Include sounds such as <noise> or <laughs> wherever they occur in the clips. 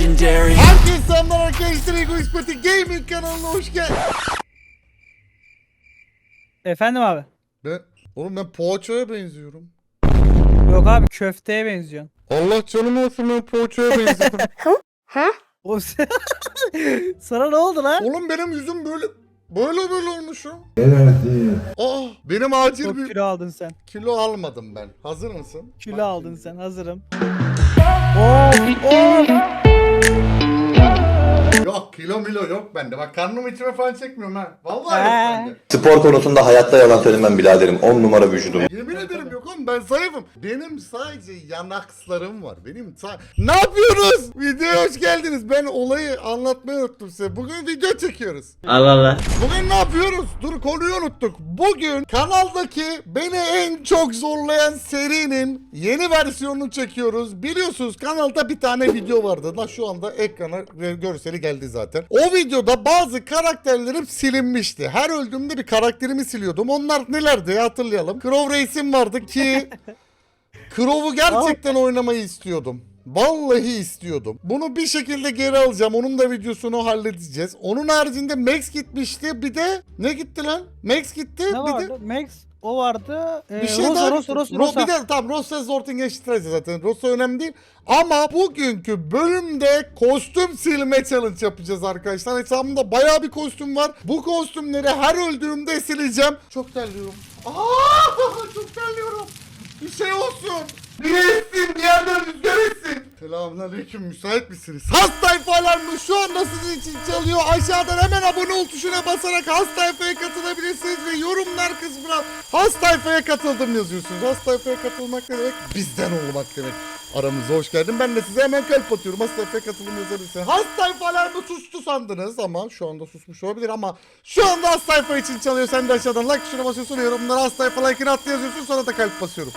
legendary. Herkese selamlar arkadaşlar. Egoist Pati Gaming kanalına hoş geldin. Efendim abi. Ben, oğlum ben poğaçaya benziyorum. Yok abi köfteye benziyorsun. Allah canım olsun ben poğaçaya benziyorum. <laughs> O <laughs> Sana ne oldu lan? oğlum benim yüzüm böyle böyle böyle olmuşum. Aa benim acil Çok bir kilo aldın sen. kilo almadım ben. Hazır mısın? Kilo Bak aldın şimdi. sen hazırım. Of of. Yok kilo milo yok bende. Bak karnım içime falan çekmiyorum ha. Vallahi yok bende. Spor konusunda hayatta yalan söylemem biraderim. 10 numara vücudum. Yemin ederim yok oğlum ben zayıfım. Benim sadece yanakslarım var. Benim sa- Ne yapıyoruz? Videoya hoş geldiniz. Ben olayı anlatmayı unuttum size. Bugün video çekiyoruz. Allah Allah. Bugün ne yapıyoruz? Dur konuyu unuttuk. Bugün kanaldaki beni en çok zorlayan serinin yeni versiyonunu çekiyoruz. Biliyorsunuz kanalda bir tane video vardı. Da şu anda ekrana e, görseli geldi zaten. O videoda bazı karakterlerim silinmişti. Her öldüğümde bir karakterimi siliyordum. Onlar nelerdi hatırlayalım. Crow Race'im vardı ki <laughs> Crow'u gerçekten oynamayı istiyordum. Vallahi istiyordum. Bunu bir şekilde geri alacağım. Onun da videosunu halledeceğiz. Onun haricinde Max gitmişti. Bir de ne gitti lan? Max gitti. Ne bir vardı? de Max o vardı. Ee, bir şey Rosa, daha. Rosa, Rosa, Ro- Rosa. Bir de tamam Rosa Zorting'e zaten. Rosa önemli değil. Ama bugünkü bölümde kostüm silme challenge yapacağız arkadaşlar. Hesabımda bayağı bir kostüm var. Bu kostümleri her öldüğümde sileceğim. Çok terliyorum. Aa, <laughs> çok terliyorum. Bir şey olsun. Bir essin, bir yerden rüzgar essin. Selamünaleyküm, müsait misiniz? Has tayfalarımız şu anda sizin için çalıyor. Aşağıdan hemen abone ol tuşuna basarak has tayfaya katılabilirsiniz ve yorumlar kısmına has tayfaya katıldım yazıyorsunuz. Has tayfaya katılmak demek? Bizden olmak demek. Aramıza hoş geldin. Ben de size hemen kalp atıyorum. Has tayfaya katılım yazabilirsiniz. Has tayfalar mı sustu sandınız ama şu anda susmuş olabilir ama şu anda has tayfa için çalıyor. Sen de aşağıdan like tuşuna basıyorsun. Yorumlara has tayfa like'ını at yazıyorsun. Sonra da kalp basıyorum.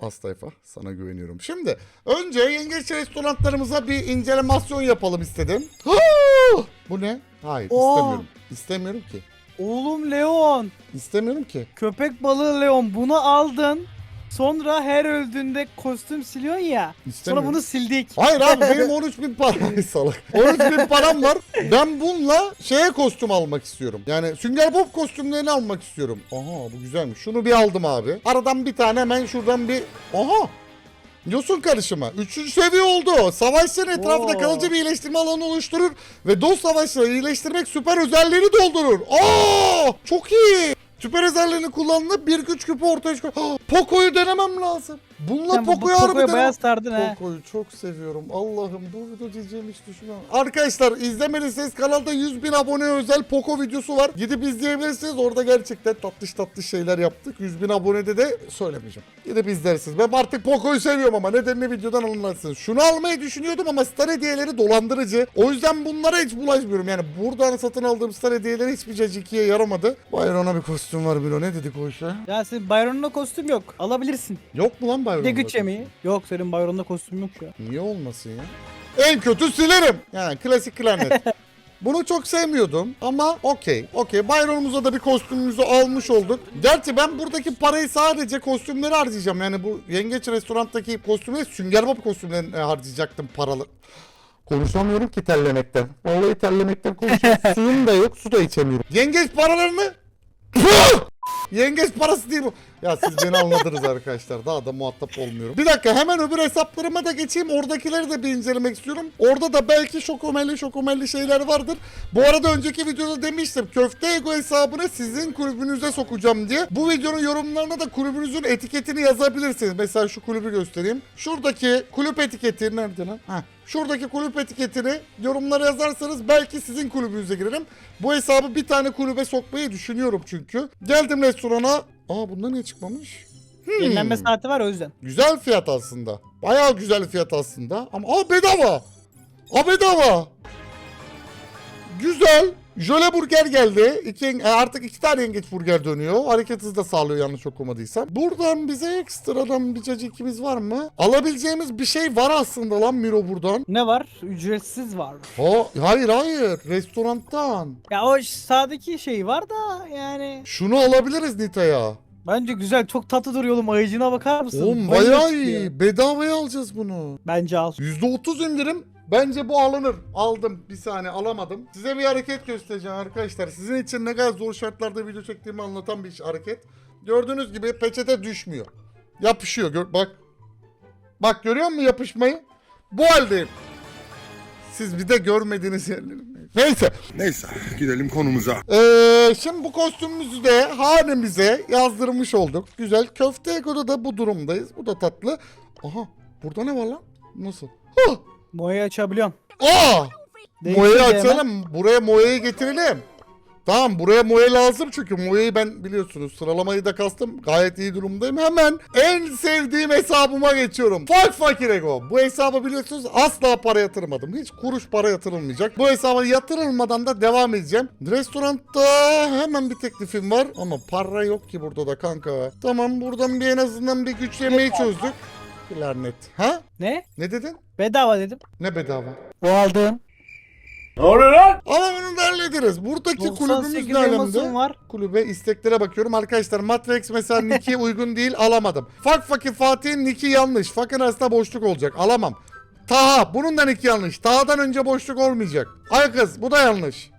Az tayfa sana güveniyorum. Şimdi önce yengeç restoranlarımıza bir incelemasyon yapalım istedim. Bu ne? Hayır Oo. istemiyorum. İstemiyorum ki. Oğlum Leon. İstemiyorum ki. Köpek balığı Leon. Bunu aldın. Sonra her öldüğünde kostüm siliyorsun ya. Sonra bunu sildik. Hayır abi <laughs> benim 13 bin param salak. 13 bin param var. Ben bununla şeye kostüm almak istiyorum. Yani Sünger Bob kostümlerini almak istiyorum. Aha bu güzelmiş. Şunu bir aldım abi. Aradan bir tane hemen şuradan bir... Aha! Yosun karışımı. Üçüncü seviye oldu. Savaşların etrafında Oo. kalıcı bir iyileştirme alanı oluşturur ve dost savaşları iyileştirmek süper özelliğini doldurur. Aa! Çok iyi. Süper özelliğini kullanılıp bir güç küpü ortaya çıkıyor. <gasps> Poco'yu denemem lazım. Bununla Sen bu Poco'yu Poco'ya bayağı sardın ha. Poco'yu çok seviyorum. Allah'ım bu video diyeceğim hiç düşünmem. Arkadaşlar izlemediyseniz kanalda 100 bin abone özel Poco videosu var. Gidip izleyebilirsiniz. Orada gerçekten tatlış tatlış şeyler yaptık. 100 bin abonede de söylemeyeceğim. Gidip izlersiniz. Ben artık Poco'yu seviyorum ama nedenini videodan anlarsınız. Şunu almayı düşünüyordum ama star hediyeleri dolandırıcı. O yüzden bunlara hiç bulaşmıyorum. Yani buradan satın aldığım star hediyeleri hiçbir cacikiye yaramadı. Bayron'a bir kostüm var Bilo. Ne dedik o işe? Ya senin Byron'da kostüm yok. Alabilirsin. Yok mu lan Bir Bayron'da? de güç yemeği. Yok senin Byron'da kostüm yok an. Niye olmasın ya? En kötü silerim. Yani klasik klarnet. <laughs> Bunu çok sevmiyordum ama okey. Okey. Bayronumuza da bir kostümümüzü almış olduk. Gerçi ben buradaki parayı sadece kostümleri harcayacağım. Yani bu yengeç restorandaki kostümleri Sünger Bob kostümlerine harcayacaktım paralı. Konuşamıyorum ki terlemekten. Vallahi terlemekten konuşuyorum. <laughs> Suyum da yok, su da içemiyorum. Yengeç paralarını... Yengeç parası değil bu. Ya siz beni anladınız arkadaşlar. Daha da muhatap olmuyorum. Bir dakika hemen öbür hesaplarıma da geçeyim. Oradakileri de bir incelemek istiyorum. Orada da belki şokomelli şokomelli şeyler vardır. Bu arada önceki videoda demiştim. Köfte Ego hesabını sizin kulübünüze sokacağım diye. Bu videonun yorumlarına da kulübünüzün etiketini yazabilirsiniz. Mesela şu kulübü göstereyim. Şuradaki kulüp etiketi nerede lan? Heh. Şuradaki kulüp etiketini yorumlara yazarsanız belki sizin kulübünüze girerim. Bu hesabı bir tane kulübe sokmayı düşünüyorum çünkü. Geldim restorana. Aa bunda niye çıkmamış? Hmm. Yenilenme saati var o yüzden. Güzel fiyat aslında. Bayağı güzel fiyat aslında. Ama aa bedava. Aa bedava. Güzel. Jöle burger geldi. İki, e, artık iki tane yengeç burger dönüyor. Hareket hızı da sağlıyor yanlış okumadıysam. Buradan bize ekstradan bir cacikimiz var mı? Alabileceğimiz bir şey var aslında lan Miro buradan. Ne var? Ücretsiz var. Ha, hayır hayır. Restorantan. Ya o sağdaki şey var da yani. Şunu alabiliriz Nita'ya. Bence güzel çok tatlı duruyor oğlum ayıcına bakar mısın? Oğlum bayağı iyi. Bedavaya alacağız bunu. Bence al. %30 indirim Bence bu alınır. Aldım. Bir saniye alamadım. Size bir hareket göstereceğim arkadaşlar. Sizin için ne kadar zor şartlarda video çektiğimi anlatan bir hareket. Gördüğünüz gibi peçete düşmüyor. Yapışıyor. Gör, bak. Bak görüyor musun yapışmayı? Bu haldeyim. Siz bir de görmediğiniz yerlerim. Neyse. Neyse gidelim konumuza. Ee, şimdi bu kostümümüzü de hanemize yazdırmış olduk. Güzel. Köfte Ego'da da bu durumdayız. Bu da tatlı. Aha. Burada ne var lan? Nasıl? Hah! Moya'yı açabiliyorsun. Aa! Değiştir Moya'yı de hemen. açalım. Buraya Moya'yı getirelim. Tamam buraya Moya lazım çünkü Moya'yı ben biliyorsunuz sıralamayı da kastım. Gayet iyi durumdayım. Hemen en sevdiğim hesabıma geçiyorum. Fuck Fakir Ego. Bu hesabı biliyorsunuz asla para yatırmadım. Hiç kuruş para yatırılmayacak. Bu hesaba yatırılmadan da devam edeceğim. Restoranda hemen bir teklifim var. Ama para yok ki burada da kanka. Tamam buradan bir en azından bir güç yemeği çözdük. Lanet. Ha? Ne? Ne dedin? Bedava dedim. Ne bedava? O aldığın. Ama bunu da hallederiz. Buradaki kulübümüz 98 ne elmasım alemde? var. Kulübe isteklere bakıyorum. Arkadaşlar Matrix mesela Nick'i <laughs> uygun değil alamadım. Fak Fakir Fatih'in Nick'i yanlış. Fakir arasında boşluk olacak. Alamam. Taha bunun da Nick'i yanlış. Taha'dan önce boşluk olmayacak. Ay kız bu da yanlış.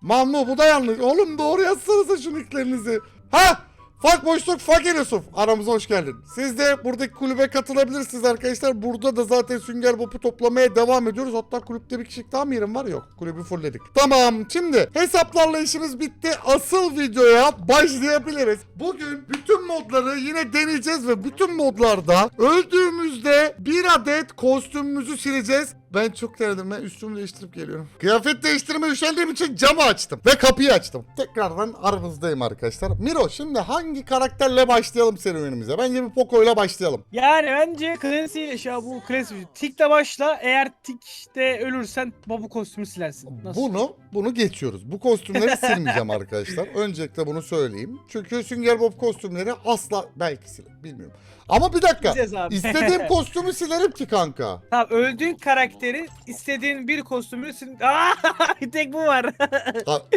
Mamlu bu da yanlış. Oğlum doğru yazsanıza şu nicklerinizi. Ha! Fak boşluk Fakir Yusuf. Aramıza hoş geldin. Siz de buradaki kulübe katılabilirsiniz arkadaşlar. Burada da zaten Sünger Bob'u toplamaya devam ediyoruz. Hatta kulüpte bir kişilik daha mı yerim var? Yok. Kulübü fullledik. Tamam. Şimdi hesaplarla işimiz bitti. Asıl videoya başlayabiliriz. Bugün bütün modları yine deneyeceğiz ve bütün modlarda öldüğümüzde bir adet kostümümüzü sileceğiz. Ben çok terledim. Ben üstümü değiştirip geliyorum. Kıyafet değiştirmeye üşendiğim için camı açtım. Ve kapıyı açtım. Tekrardan aranızdayım arkadaşlar. Miro şimdi hangi karakterle başlayalım serüvenimize? Bence bir Poco ile başlayalım. Yani bence klasiği şu an bu klasik. Tikle başla. Eğer tikte ölürsen babu kostümü silersin. Nasıl? Bunu bunu geçiyoruz. Bu kostümleri silmeyeceğim arkadaşlar. <laughs> Öncelikle bunu söyleyeyim. Çünkü Sünger Bob kostümleri asla belki silerim. Bilmiyorum. Ama bir dakika. Sileceğiz abi. İstediğim <laughs> kostümü silerim ki kanka. Tamam öldüğün karakteri istediğin bir kostümü sil... <laughs> Aa, tek bu var. Ha, <laughs>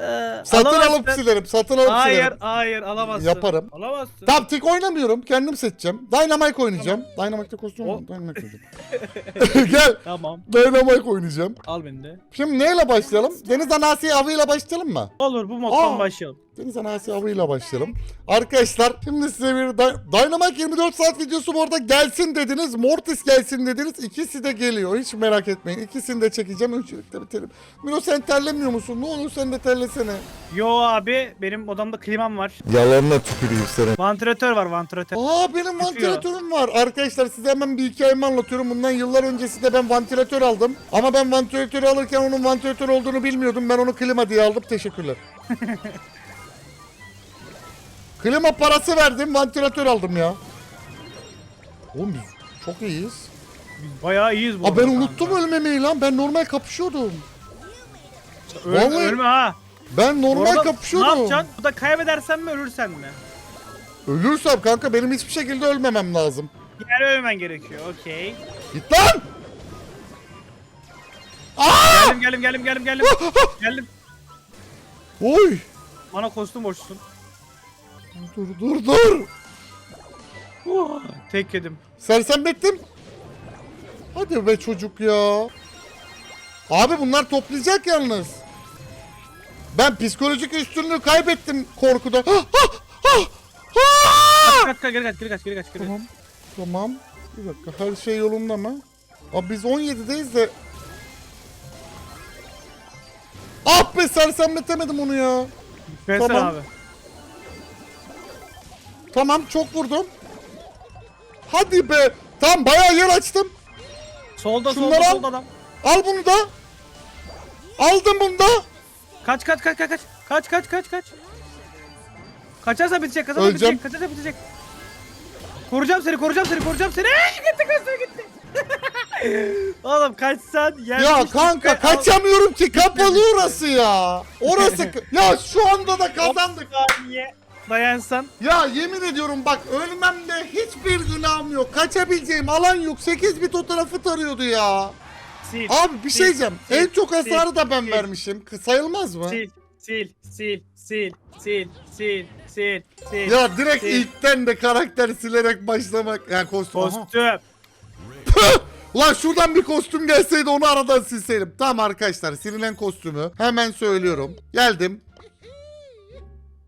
Ee, satın alamazsın. alıp silerim. Satın alıp Hayır silerim. hayır alamazsın. Yaparım. Alamazsın. Tamam tek oynamıyorum. Kendim seçeceğim. Dynamite oynayacağım. Dynamite'de kostüm O- var. Dynamite oynayacağım. Gel. Tamam Dynamite oynayacağım. al beni de. Şimdi neyle başlayalım? Deniz Anası avıyla başlayalım mı? Olur bu moddan Aa. başlayalım. Deniz Anası avıyla başlayalım. Arkadaşlar şimdi size bir Dy- Dynamite 24 saat videosu bu arada gelsin dediniz. Mortis gelsin dediniz. İkisi de geliyor. Hiç merak etmeyin. İkisini de çekeceğim. Üçlükte biterim. Mino sen terlemiyor musun? Ne olur sen de terlesene. Yo abi benim odamda klimam var. Yalanına tüküreyim senin. Vantilatör var vantilatör. Aa benim vantilatörüm var. Arkadaşlar size hemen bir hikayemi anlatıyorum. Bundan yıllar öncesinde ben vantilatör aldım. Ama ben vantilatörü alırken onun vantilatör olduğunu bilmiyordum. Ben onu klima diye aldım. Teşekkürler. <laughs> klima parası verdim. Vantilatör aldım ya. Oğlum biz çok iyiyiz. Biz bayağı iyiyiz bu Aa ben arada unuttum kanka. ölmemeyi lan. Ben normal kapışıyordum. Ölme, Vallahi- ölme ha. Ben Bu normal arada kapışıyordum. Ne yapacaksın? Bu da kaybedersen mi ölürsen mi? Ölürsem kanka benim hiçbir şekilde ölmemem lazım. Yani ölmen gerekiyor. Okey. Git lan! Geldim geldim geldim geldim geldim. <laughs> geldim. Oy! Bana kostüm borçlusun. Dur dur dur! Tek yedim. Sersemlettim. Hadi be çocuk ya. Abi bunlar toplayacak yalnız. Ben psikolojik üstünlüğü kaybettim korkuda. Ah, ah, ah, ah! Kaç kaç geri kaç geri kaç geri kaç geri. Tamam. Tamam. Bir dakika her şey yolunda mı? Abi biz 17'deyiz de. Ah be sersemletemedim onu ya. Versene Tamam. abi. Tamam çok vurdum. Hadi be. Tamam bayağı yer açtım. Solda Şunları solda al. solda adam. Al bunu da. Aldım bunu da. Kaç kaç kaç kaç kaç. Kaç kaç kaç kaç. Kaçarsa bitecek, kaçarsa Öleceğim. bitecek, kaçarsa bitecek. Koruyacağım seni, koruyacağım seni, koruyacağım seni. Eee, gitti kostüm gitti. <laughs> Oğlum kaçsan yer Ya kanka kaçamıyorum ki kapalı orası ya. Orası <laughs> ya şu anda da kazandık. Saniye dayansan. Ya yemin ediyorum bak ölmemde hiçbir günahım yok. Kaçabileceğim alan yok. 8 bit o tarafı tarıyordu ya. Sil. Abi bir şey sil, diyeceğim. sil, En çok sil, hasarı da ben sil, vermişim. Sayılmaz mı? Sil, sil, sil, sil, sil, sil, sil, sil. Ya direkt sil. ilkten de karakter silerek başlamak. Yani kostüm. Kostüm. Ulan şuradan bir kostüm gelseydi onu aradan silseydim. Tamam arkadaşlar silinen kostümü hemen söylüyorum. Geldim.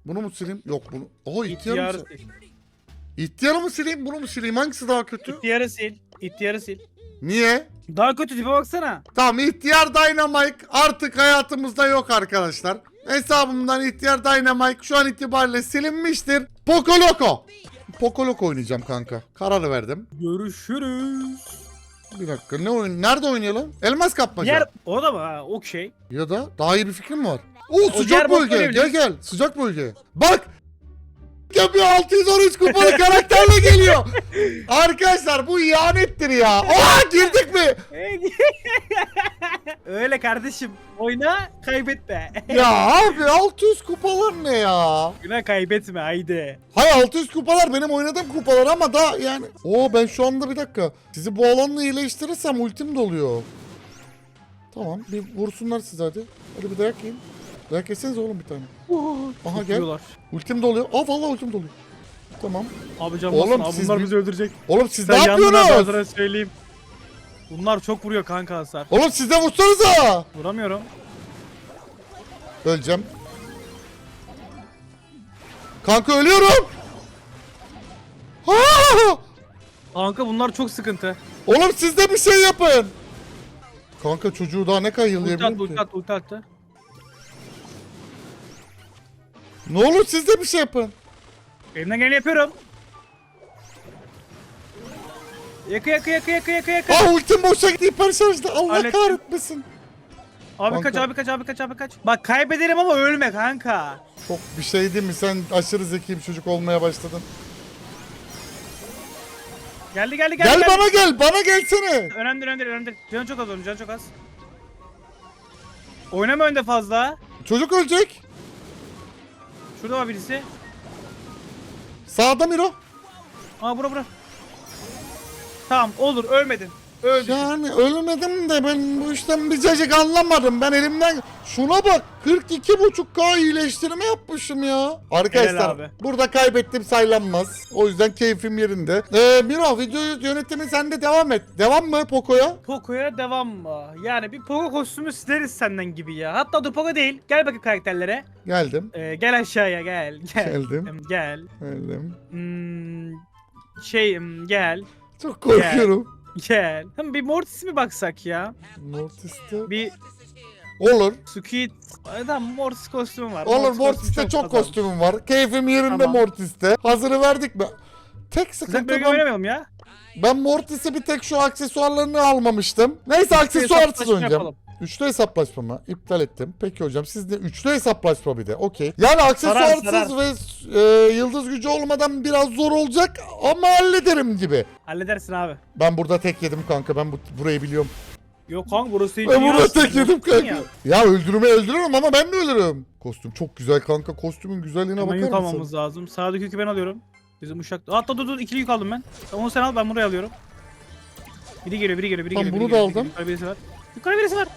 Bunu mu sileyim? Yok bunu. Oho ihtiyarı mı? Sil- sil. İhtiyarı mı sileyim bunu mu sileyim? Hangisi daha kötü? İhtiyarı sil. İhtiyarı sil. Niye? Daha kötü tipe baksana. Tamam ihtiyar Dynamite artık hayatımızda yok arkadaşlar. Hesabımdan ihtiyar Dynamite şu an itibariyle silinmiştir. Poco Loco oynayacağım kanka. Karar verdim. Görüşürüz. Bir dakika ne oyun? Nerede oynayalım? Elmas kapmaca. Yer o da mı ha? Okey. Ya da daha iyi bir fikrim var. Oo sıcak bölge. Gel gel. Sıcak bölge. Bak. Yapıyor 613 kupalı <laughs> karakterle geliyor. Arkadaşlar bu ihanettir ya. Oha girdik mi? <laughs> Öyle kardeşim. Oyna kaybetme. Ya abi 600 kupalar ne ya? Oyna kaybetme haydi. Hay 600 kupalar benim oynadığım kupalar ama da yani. Oo ben şu anda bir dakika. Sizi bu alanla iyileştirirsem ultim doluyor. Tamam bir vursunlar siz hadi. Hadi bir dayak yiyin. Dayak yesenize oğlum bir tane. Aha gel. Tutuyorlar. Ultim doluyor. Aa vallahi ultim doluyor. Tamam. Abi can Oğlum, abi siz bunlar bizi öldürecek. Oğlum siz ne yandın abi, ben yapıyorsunuz? sana söyleyeyim. Bunlar çok vuruyor kanka hasar. Oğlum siz de vursanıza. Vuramıyorum. Öleceğim. Kanka ölüyorum. Aa! Kanka bunlar çok sıkıntı. Oğlum siz de bir şey yapın. Kanka çocuğu daha ne kadar Ulti attı, yıllayabilirim ulti ki? attı, ulti attı. Ne olur siz de bir şey yapın. Elimden geleni yapıyorum. Yakı yakı yakı yakı yakı yakı. Aa ultim boşa gitti hiper şarjda. Allah Hallettim. kahretmesin. Abi kanka. kaç abi kaç abi kaç abi kaç. Bak kaybederim ama ölme kanka. Çok bir şey değil mi? Sen aşırı zeki bir çocuk olmaya başladın. Geldi geldi geldi. Gel geldi. bana gel. Bana gelsene. Önemli önemli önemli. Canı çok az onun canı çok az. Oynama önde fazla. Çocuk ölecek. Şurada var birisi. Sağda Miro. Aa bura bura. Tamam olur ölmedin. Öldün. Yani ölmedim de ben bu işten bir cacık anlamadım. Ben elimden... Şuna bak 42.5K iyileştirme yapmışım ya. Arkadaşlar burada kaybettim saylanmaz. O yüzden keyfim yerinde. Ee, Miro videoyu yönetimi sen de devam et. Devam mı Poco'ya? Poco'ya devam mı? Yani bir Poco kostümü sileriz senden gibi ya. Hatta dur Poco değil. Gel bakayım karakterlere. Geldim. Ee, gel aşağıya gel. Gel. Geldim. Gel. Geldim. Hmm, şey gel. Çok korkuyorum. Gel. Hem bir Mortis mi baksak ya? Mortis'te. Bir Olur. Squid. Tamam Mortis kostümü var. Olur kostümü Mortis'te çok fazla. kostümüm var. Keyfim yerinde Tamam. Mortis'te. Hazırı verdik mi? Tek Sen sıkıntı bölge ben, oynamayalım ya. ben Mortis'e bir tek şu aksesuarlarını almamıştım. Neyse aksesuarsız oynayacağım. yapalım. Üçlü hesaplaşma mı? İptal ettim. Peki hocam siz de üçlü hesaplaşma bir de. Okey. Yani aksesuarsız Sarar, ve e, yıldız gücü olmadan biraz zor olacak ama hallederim gibi. Halledersin abi. Ben burada tek yedim kanka. Ben bu, burayı biliyorum. Yok kanka burası değil. Ben burada tek yedim kanka. ya. Ya, öldürme öldürürüm ama ben de ölürüm. Kostüm çok güzel kanka. Kostümün güzelliğine Hemen bakar mısın? almamız lazım. Sağdaki yükü ben alıyorum. Bizim uşak. Hatta dur dur ikili yük aldım ben. Onu sen al ben buraya alıyorum. Biri geliyor biri geliyor biri Tamam, geliyor. bunu biri da aldım. Yukarı birisi var. Yukarı birisi var.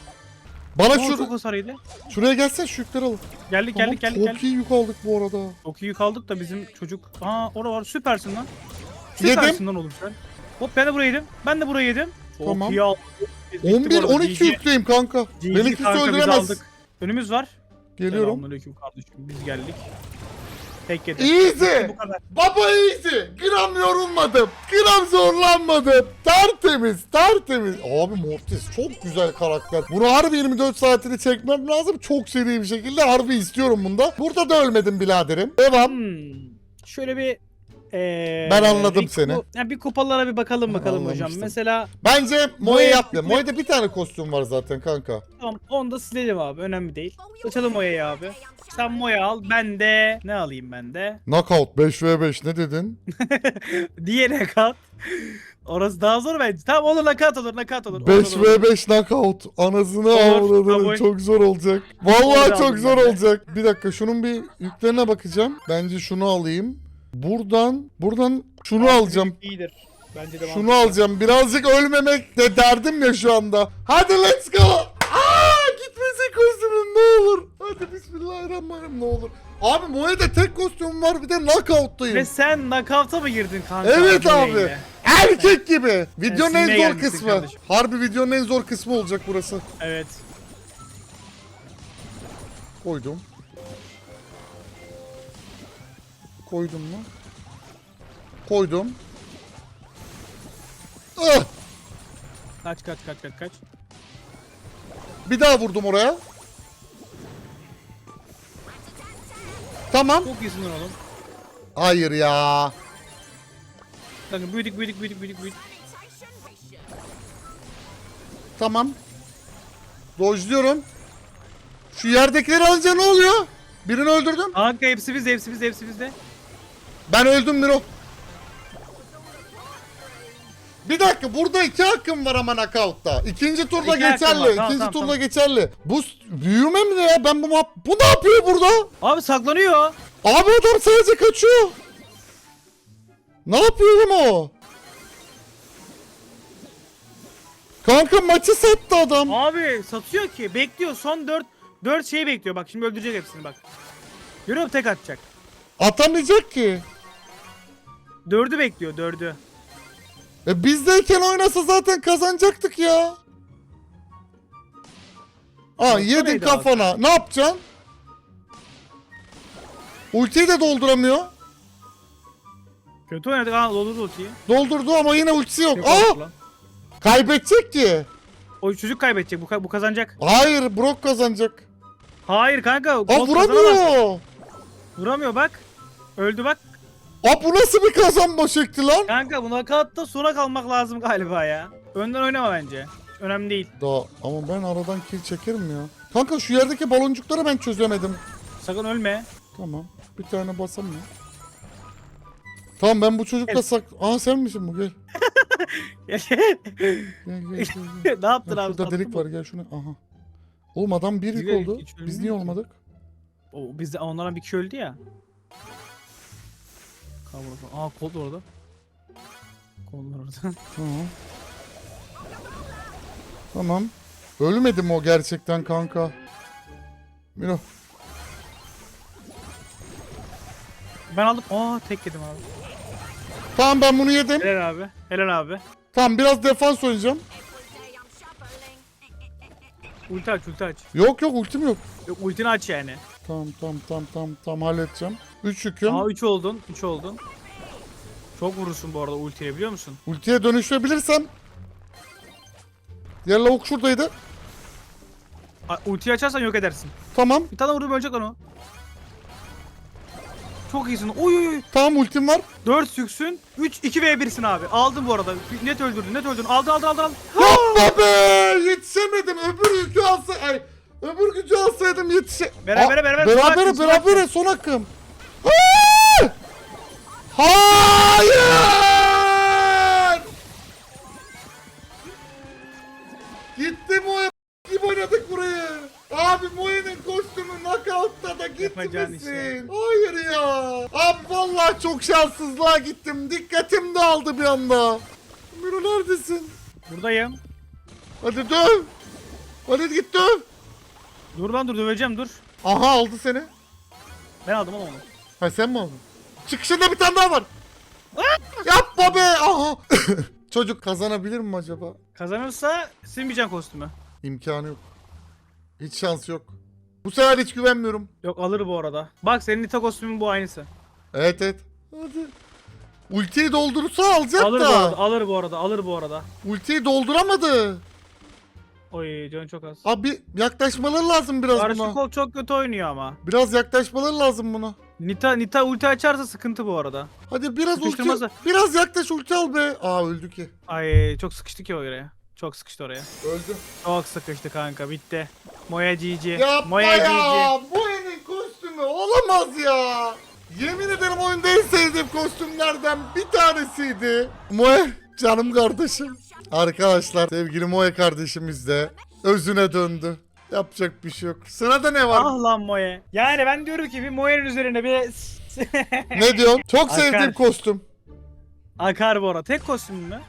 Bana şu, çok hasarıydı. şuraya gelsen şu yükleri alın. Geldik Tamam, geldik geldik çok geldik. iyi yük aldık bu arada. Çok iyi yük aldık da bizim çocuk. Aa orada var süpersin lan. Süpersin Yedim. lan oğlum sen. Hop ben de buraya yedim. Ben de buraya yedim. Çok Tamam. iyi aldık. Biz bitti 11 bu arada. 12 GG. yükleyim kanka. GG Beni kimse kanka, biz öldüremez. aldık. Önümüz var. Geliyorum. Selamünaleyküm kardeşim biz geldik. Tek yedik. Easy. Bu kadar. Baba easy. Gram yorulmadım. Gram zorlanmadım. Tertemiz, tertemiz. Abi Mortis çok güzel karakter. Bunu harbi 24 saatini çekmem lazım. Çok seri bir şekilde harbi istiyorum bunda. Burada da ölmedim biraderim. Devam. Hmm. Şöyle bir eee Ben anladım seni. Ya bir kupalara bir bakalım bakalım hocam. Anlamıştım. Mesela Bence Moe Moe- yaptı. Moe'de bir tane kostüm var zaten kanka. tamam onu da silelim abi önemli değil. Açalım Moya'yı abi. Sen Moya al ben de ne alayım ben de? Knockout 5v5 ne dedin? <laughs> Diğer nakat. Orası daha zor bence. Tamam olur nakat olur nakat olur. olur, olur. 5v5 knockout. Anasını Olur, avradını kabul. çok zor olacak. Vallahi çok aldım zor ben de. olacak. Bir dakika şunun bir yüklerine bakacağım. Bence şunu alayım. Buradan buradan şunu Mantıklı alacağım. İyidir. Bence de Şunu mantıklı. alacağım. Birazcık ölmemek de derdim ya şu anda. Hadi let's go. Aa gitmesin kostümüm ne olur. Hadi bismillahirrahmanirrahim ne olur. Abi Moe'de tek kostüm var bir de knockout'tayım. Ve sen knockout'a mı girdin kanka? Evet abi. Erkek gibi. Videonun en zor gelmişsin kısmı. kardeşim. Harbi videonun en zor kısmı olacak burası. Evet. Koydum. Koydum mu? Koydum. Ah! Kaç kaç kaç kaç kaç. Bir daha vurdum oraya. Tamam. Çok iyisin lan oğlum. Hayır ya. Kanka büyüdük büyüdük büyüdük büyüdük büyüdük. Tamam. Dojluyorum. Şu yerdekileri alınca ne oluyor? Birini öldürdüm. Kanka hepsi bizde hepsi bizde hepsi bizde. Ben öldüm Miro. Bir dakika burada iki hakkım var ama knockout'ta. İkinci turda İki hakkım geçerli. var, tamam, İkinci tamam, turda tamam. geçerli. Bu s- büyüme mi ne ya? Ben bu map... Bu ne yapıyor burada? Abi saklanıyor. Abi adam sadece kaçıyor. Ne yapıyor oğlum o? Kanka maçı sattı adam. Abi satıyor ki. Bekliyor son 4 4 şey bekliyor. Bak şimdi öldürecek hepsini bak. Görüyor musun tek atacak. Atamayacak ki. Dördü bekliyor dördü. E bizdeyken oynasa zaten kazanacaktık ya. Aa yedin neydi kafana. Ne yapacaksın? Ultiyi de dolduramıyor. Kötü oynadık ha doldurdu ultiyi. Doldurdu ama yine ultisi yok. Yok Aa lan. kaybedecek ki. O çocuk kaybedecek bu, ka- bu kazanacak. Hayır Brock kazanacak. Hayır kanka. Aa Colt kazanamaz. vuramıyor. Vuramıyor bak. Öldü bak. Aa bu nasıl bir kazanma şekli lan? Kanka bu nakavtta sona kalmak lazım galiba ya. Önden oynama bence. Önemli değil. Da ama ben aradan kill çekerim ya. Kanka şu yerdeki baloncukları ben çözemedim. Sakın ölme. Tamam. Bir tane basamıyor. Tamam ben bu çocukla sak... Aa sen misin bu gel. Gel gel gel. gel. <laughs> ne yaptın Ya abi? şurada delik var gel şuna. Aha. Oğlum adam bir yük oldu. hiç Biz ölmüyor niye ki. olmadık? O bizde onlardan bir kişi öldü ya. Kavruldu. Aa kol da orada. Kollar orada. <laughs> Tamam. Tamam. Ölmedi mi o gerçekten kanka? Miro. ben aldım. Aa tek yedim abi. Tamam ben bunu yedim. Helal abi. Helal abi. Tamam biraz defans oynayacağım. Ulti aç ulti aç. Yok yok ultim yok. Yok ultini aç yani. Tamam tamam tamam tamam tamam halledeceğim. 3 yüküm. Aa 3 oldun. 3 oldun. Çok vurursun bu arada ultiye biliyor musun? Ultiye dönüşebilirsem. Diğer lavuk şuradaydı. A, ultiyi açarsan yok edersin. Tamam. Bir tane vurdu ölecek lan o. Çok iyisin. Oy oy oy. Tamam ultim var. 4 yüksün. 3 2 v 1'sin abi. Aldın bu arada. Net öldürdün. Net öldürdün. Aldın aldın aldın. aldın. Yapma be! Yetişemedim. Öbür yükü alsa... Ay, öbür gücü alsaydım yetişe... Beraber, Aa, beraber, son Beraber hakkım, son beraber hakkım. son hakkım. Hayır! Gitti Moe gibi oynadık burayı. Abi Moe'nin kostümü knockout'ta da Yapacağın gitmesin. Hayır ya. Abi vallahi çok şanssızlığa gittim. Dikkatim dağıldı bir anda. Miro neredesin? Buradayım. Hadi döv. Hadi git döv. Dur lan dur döveceğim dur. Aha aldı seni. Ben aldım ama onu. Ha sen mi aldın? Çıkışında bir tane daha var. Yapma be. Aha. <laughs> Çocuk kazanabilir mi acaba? Kazanırsa silmeyeceğim kostümü. İmkanı yok. Hiç şans yok. Bu sefer hiç güvenmiyorum. Yok alır bu arada. Bak senin Nita kostümün bu aynısı. Evet evet. Hadi. Ultiyi doldurursa alacak Alır bu da. arada. Alır bu arada. Alır bu arada. Ultiyi dolduramadı. Oy canı çok az. Abi yaklaşmaları lazım biraz Karşı buna. kol çok kötü oynuyor ama. Biraz yaklaşmaları lazım buna. Nita Nita ulti açarsa sıkıntı bu arada. Hadi biraz ulti. Sıkıştırmazsa- Biraz yaklaş ulti al be. Aa öldü ki. Ay çok sıkıştı ki oraya. Çok sıkıştı oraya. Öldü. Çok sıkıştı kanka bitti. Moya GG. Yapma Moya ya. GG. Bu evin kostümü olamaz ya. Yemin ederim oyunda en sevdiğim kostümlerden bir tanesiydi. Moe canım kardeşim. Arkadaşlar sevgili Moe kardeşimiz de özüne döndü. Yapacak bir şey yok. Sırada ne var? Ah lan Moya. Yani ben diyorum ki bir Moya'nın üzerine bir Ne diyorsun? Çok sevdiğim kostüm. akar arada. Tek kostüm mü?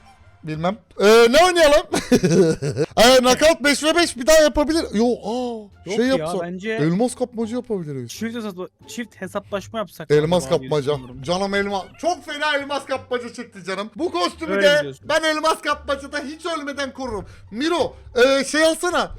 Bilmem. Ee, ne oynayalım? <laughs> ee, knockout 5 ve 5 bir daha yapabilir. Yo aa Yok şey ya, yapsak. bence- Elmas kapmaca yapabiliriz. Çift, hesapla- çift hesaplaşma yapsak. Elmas acaba diye kapmaca. düşünüyorum. Canım elma. Çok fena elmas kapmaca çıktı canım. Bu kostümü Öyle de diyorsun. ben elmas kapmacada hiç ölmeden korurum. Miro e, şey alsana.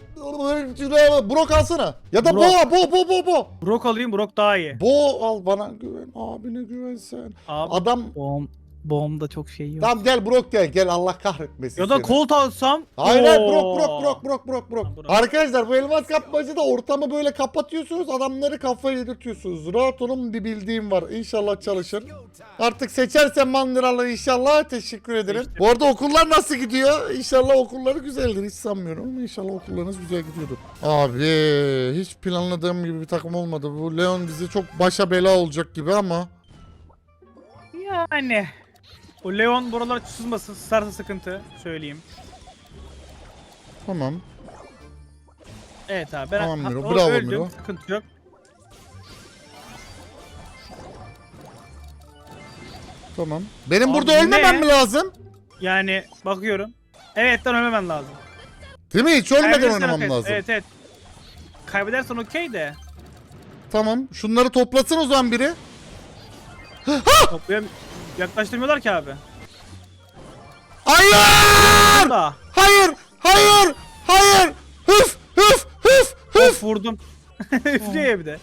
Brok alsana. Ya da Brok. boğa bo bo bo bo. Brock alayım Brock daha iyi. Bo al bana güven. Abine güven sen. Abi Adam bomb, bomb'da çok şey yok. Tamam gel Brok gel. Gel Allah kahretmesin Ya da seni. Colt alsam. Hayır hayır Oo. Brok Brok Brok Brok Brok Brok. Ha, Brok. Arkadaşlar bu elmas kapmacada ortamı böyle kapatıyorsunuz adamları kafaya yedirtiyorsunuz. Rahat olun bir bildiğim var. İnşallah çalışır. Artık seçersem mandıralı inşallah teşekkür ederim. İşte. Bu arada okullar nasıl gidiyor? İnşallah okulları güzeldir hiç sanmıyorum ama inşallah okullarınız güzel gidiyordur. Abi hiç planladığım gibi bir takım olmadı. Bu Leon bize çok başa bela olacak gibi ama. Yani. O Leon buralar sızmasın. Sızarsa sıkıntı. Söyleyeyim. Tamam. Evet abi. Ben Tamam ha- Miro, o bravo öldüm, Miro. Sıkıntı yok. Tamam. Benim Abi burada ne? ölmemem mi lazım? Yani bakıyorum. Evet lan ölmemen lazım. Değil mi? Hiç ölmeden Kaybedersen oynamam okey. lazım. Evet evet. Kaybedersen okey de. Tamam. Şunları toplasın o zaman biri. Toplayam yaklaştırmıyorlar ki abi. Hayır! Da. Hayır! Hayır! Hayır! Hıf! Hıf! Hıf! Hıf! Of vurdum. <laughs> Üflüyor bir de.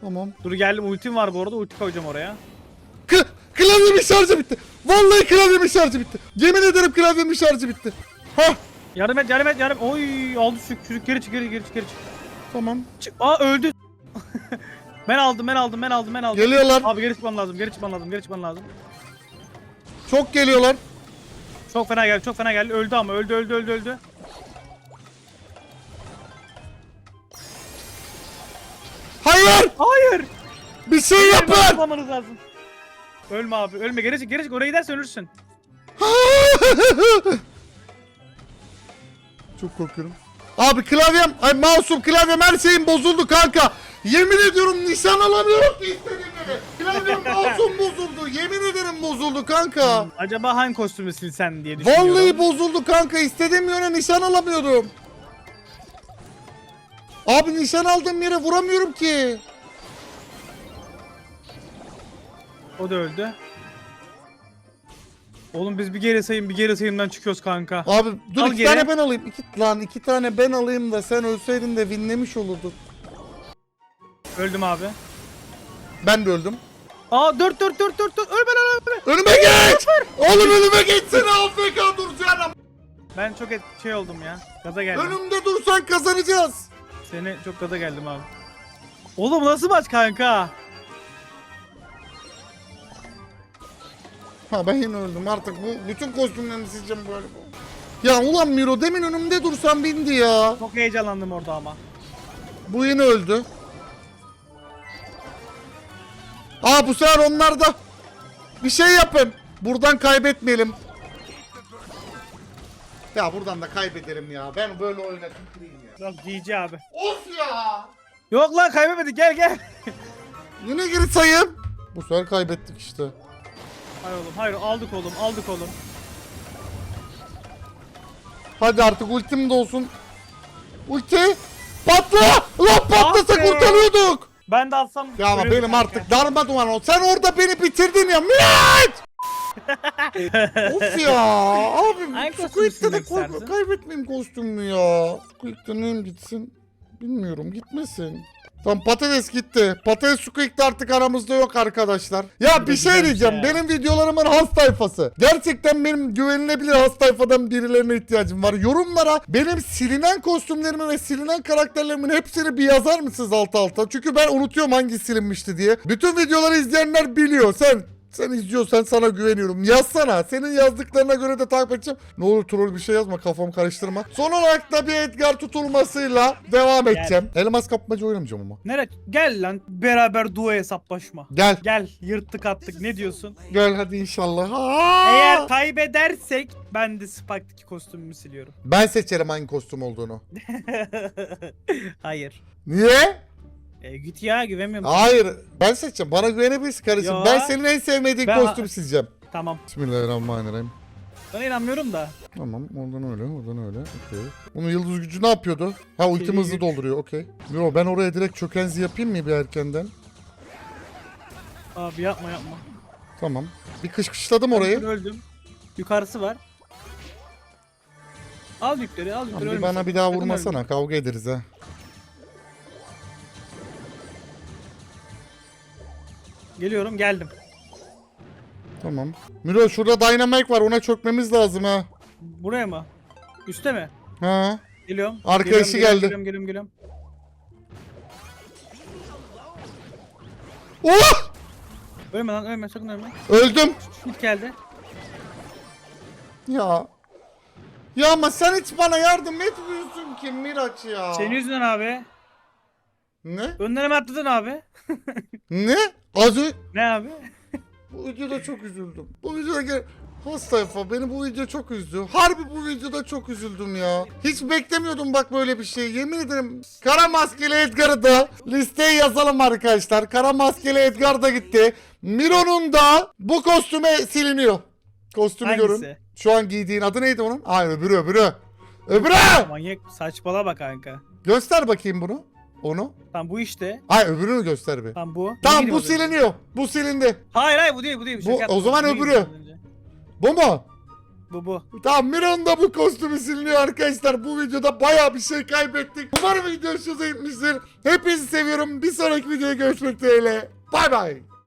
Tamam. Dur geldim ultim var bu arada ulti koyacağım oraya. K klavyemin şarjı bitti. Vallahi klavyemin şarjı bitti. Yemin ederim klavyemin şarjı bitti. Hah! Yardım et yardım et yardım. Oy aldı çocuk çocuk geri çık geri geri çık geri çık. Tamam. Çık. Aa öldü. <laughs> ben aldım ben aldım ben aldım ben aldım. Geliyorlar. Abi geri çıkman lazım geri çıkman lazım geri çıkman lazım. Çok geliyorlar. Çok fena geldi çok fena geldi öldü ama öldü öldü öldü öldü. Hayır! Hayır. Bir şey yapın! Yapmamanız lazım. Ölme abi ölme geri çık geri çık oraya gidersen ölürsün. <laughs> Çok korkuyorum. Abi klavyem, ay mouse'um, klavyem her şeyim bozuldu kanka. Yemin ediyorum nişan alamıyorum ki istediğim gibi. Klavyem mouse'um bozuldu. Yemin ederim bozuldu kanka. Acaba hangi kostümü silsen diye düşünüyorum. Vallahi bozuldu kanka. İstediğim yöne nişan alamıyordum. Abi nişan aldığım yere vuramıyorum ki. O da öldü. Oğlum biz bir geri sayım bir geri sayımdan çıkıyoruz kanka. Abi dur Al iki geri. tane ben alayım. İki, lan iki tane ben alayım da sen ölseydin de winlemiş olurduk. Öldüm abi. Ben de öldüm. Aa 4 4 4 4 4 ölme lan ölme. Önüme geç! Oğlum önüme geçsene AFK duracağım. Ben çok et şey oldum ya. Gaza geldim. Önümde dursan kazanacağız. Seni çok gaza geldim abi. Oğlum nasıl maç kanka? Ha ben yine öldüm artık bu bütün kostümlerimi sileceğim böyle. Ya ulan Miro demin önümde dursan bindi ya. Çok heyecanlandım orada ama. Bu yine öldü. Aa bu sefer onlar da bir şey yapın. Buradan kaybetmeyelim. Ya buradan da kaybedelim ya. Ben böyle oyuna tüküreyim ya. Yok GG abi. Of ya. Yok lan kaybedemedik gel gel. Yine geri sayım. Bu sefer kaybettik işte. Hayır oğlum hayır aldık oğlum aldık oğlum. Hadi artık ultim de olsun. Ulti. Patla. Lan patlasa Ah be. kurtarıyorduk. Ben de alsam. Ya ama benim kanka. artık darma duman ol. Sen orada beni bitirdin ya. Millet! <laughs> of ya. Abi Hangi kostümü Squid'de de istersin? Kaybetmeyeyim kostümümü ya. Squid'de neyim gitsin? Bilmiyorum gitmesin. Tamam patates gitti. Patates Squid de artık aramızda yok arkadaşlar. Ya bir şey diyeceğim. Benim videolarımın has tayfası. Gerçekten benim güvenilebilir has tayfadan birilerine ihtiyacım var. Yorumlara benim silinen kostümlerimi ve silinen karakterlerimin hepsini bir yazar mısınız alt alta? Çünkü ben unutuyorum hangi silinmişti diye. Bütün videoları izleyenler biliyor. Sen sen izliyorsan sana güveniyorum. Yazsana. Senin yazdıklarına göre de takip edeceğim. Ne olur troll bir şey yazma kafamı karıştırma. Son olarak da bir Edgar tutulmasıyla devam edeceğim. Elmas kapmaca oynamayacağım ama. Nere? Gel lan beraber duo hesaplaşma. Gel. Gel yırttık attık ne diyorsun? Gel hadi inşallah. Aa! Eğer kaybedersek ben de Spike'daki kostümümü siliyorum. Ben seçerim hangi kostüm olduğunu. <laughs> Hayır. Niye? E, git ya güvenmiyorum. Hayır. Ben seçeceğim. Bana güvenebilirsin kardeşim. Yo. Ben senin en sevmediğin Ben- kostümü sileceğim. Tamam. Bismillahirrahmanirrahim. Bana inanmıyorum da. Tamam oradan öyle oradan öyle. Okey. Bunun yıldız gücü ne yapıyordu? Ha ultimi Seri hızlı güç. dolduruyor okey. Yo ben oraya direkt çökenzi yapayım mı bir erkenden? Abi yapma yapma. Tamam. Bir kışkışladım orayı. Ben öldüm. Yukarısı var. Al yükleri al yükleri. Tamam, bir ölmesin. bana bir daha Sakın vurmasana kavga ederiz ha. Geliyorum geldim. Tamam. Miro şurada dynamite var ona çökmemiz lazım ha. Buraya mı? Üste mi? Ha. Geliyorum. Arkadaşı Geliyorum, geldi. Geliyorum geliyorum geliyorum. Oh! Ölme lan ölme sakın ölme. Öldüm. Hit geldi. Ya. Ya ama sen hiç bana yardım etmiyorsun ki Miraç ya. Senin yüzünden abi. Ne? Önlerime atladın abi. <laughs> Ne? Az önce... Ne abi? Bu videoda çok üzüldüm. Bu videoda gel... Has sayfa beni bu video çok üzdü. Harbi bu videoda çok üzüldüm ya. Hiç beklemiyordum bak böyle bir şey. Yemin ederim. Kara maskeli Edgar'ı da listeye yazalım arkadaşlar. Kara maskeli Edgar da gitti. Miro'nun da bu kostüme siliniyor. Kostümü Hangisi? görün. Şu an giydiğin adı neydi onun? Ay öbürü öbürü. Öbürü! Manyak saçmala bak kanka. Göster bakayım bunu. Onu. Tam bu işte. Ay öbürünü göster bir. Tam bu. Tamam bu siliniyor. Bu silindi. Hayır hayır bu değil bu değil. Bu- Şaka o yaptım. zaman Neydi öbürü. önce? Bu mu? Bu bu. Tamam Miron'un da bu kostümü siliniyor arkadaşlar. Bu videoda bayağı bir şey kaybettik. Umarım video hoşunuza gitmiştir. Hepinizi seviyorum. Bir sonraki videoda görüşmek dileğiyle. Bay bay.